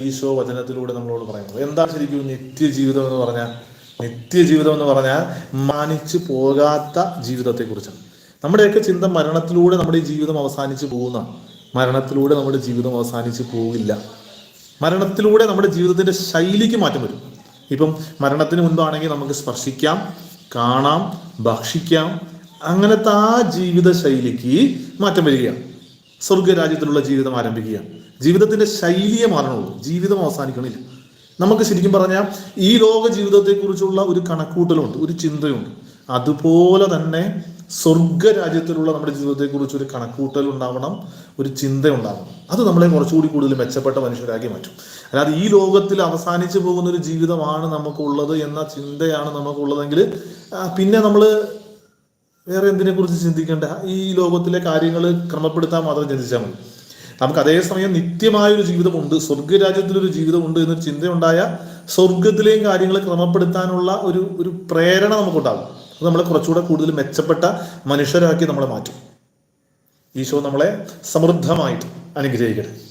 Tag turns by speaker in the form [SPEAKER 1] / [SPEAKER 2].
[SPEAKER 1] ഈശോ വചനത്തിലൂടെ നമ്മളോട് പറയുന്നത് എന്താ ശരിക്കും നിത്യജീവിതം എന്ന് പറഞ്ഞാൽ? നിത്യജീവിതം എന്ന് പറഞ്ഞാൽ മാനിച്ചു പോകാത്ത ജീവിതത്തെക്കുറിച്ചാണ്. നമ്മുടെയൊക്കെ ചിന്ത മരണത്തിലൂടെ നമ്മുടെ ഈ ജീവിതം അവസാനിച്ചു പോകുന്ന മരണത്തിലൂടെ നമ്മുടെ ജീവിതം അവസാനിച്ചു പോകില്ല മരണത്തിലൂടെ നമ്മുടെ ജീവിതത്തിന്റെ ശൈലിക്ക് മാറ്റം വരും. ഇപ്പം മരണത്തിന് മുൻപാണെങ്കിൽ നമുക്ക് സ്പർശിക്കാം കാണാം ഭക്ഷിക്കാം. അങ്ങനത്തെ ആ ജീവിത ശൈലിക്ക് മാറ്റം വരികയാണ്. സ്വർഗരാജ്യത്തിലുള്ള ജീവിതം ആരംഭിക്കുകയാണ്. ജീവിതത്തിന്റെ ശൈലിയെ മാറണുള്ളൂ. ജീവിതം അവസാനിക്കണില്ല. നമുക്ക് ശരിക്കും പറഞ്ഞാൽ ഈ ലോക ജീവിതത്തെക്കുറിച്ചുള്ള ഒരു കണക്കൂട്ടലുണ്ട് ഒരു ചിന്തയുണ്ട്. അതുപോലെ തന്നെ സ്വർഗരാജ്യത്തിലുള്ള നമ്മുടെ ജീവിതത്തെക്കുറിച്ച് ഒരു കണക്കൂട്ടൽ ഉണ്ടാവണം ഒരു ചിന്ത ഉണ്ടാവണം അത് നമ്മളെ കുറച്ചുകൂടി കൂടുതൽ മെച്ചപ്പെട്ട മനുഷ്യരാക്കി മാറ്റും. അല്ലാതെ ഈ ലോകത്തിൽ അവസാനിച്ചു പോകുന്ന ഒരു ജീവിതമാണ് നമുക്കുള്ളത് എന്ന ചിന്തയാണ് നമുക്കുള്ളതെങ്കിൽ പിന്നെ നമ്മൾ വേറെ എന്തിനെ കുറിച്ച് ചിന്തിക്കേണ്ട? ഈ ലോകത്തിലെ കാര്യങ്ങൾ ക്രമപ്പെടുത്താൻ മാത്രം ചിന്തിച്ചാൽ മതി. നമുക്ക് അതേസമയം നിത്യമായൊരു ജീവിതമുണ്ട്. സ്വർഗരാജ്യത്തിലൊരു ജീവിതമുണ്ട് എന്നൊരു ചിന്തയുണ്ടായ സ്വർഗത്തിലെയും കാര്യങ്ങൾ ക്രമപ്പെടുത്താനുള്ള ഒരു ഒരു പ്രേരണ നമുക്കുണ്ടാകും. അത് നമ്മളെ കുറച്ചുകൂടെ കൂടുതൽ മെച്ചപ്പെട്ട മനുഷ്യരാക്കി നമ്മളെ മാറ്റും. ഈശോ നമ്മളെ സമൃദ്ധമായിട്ട് അനുഗ്രഹിക്കട്ടെ.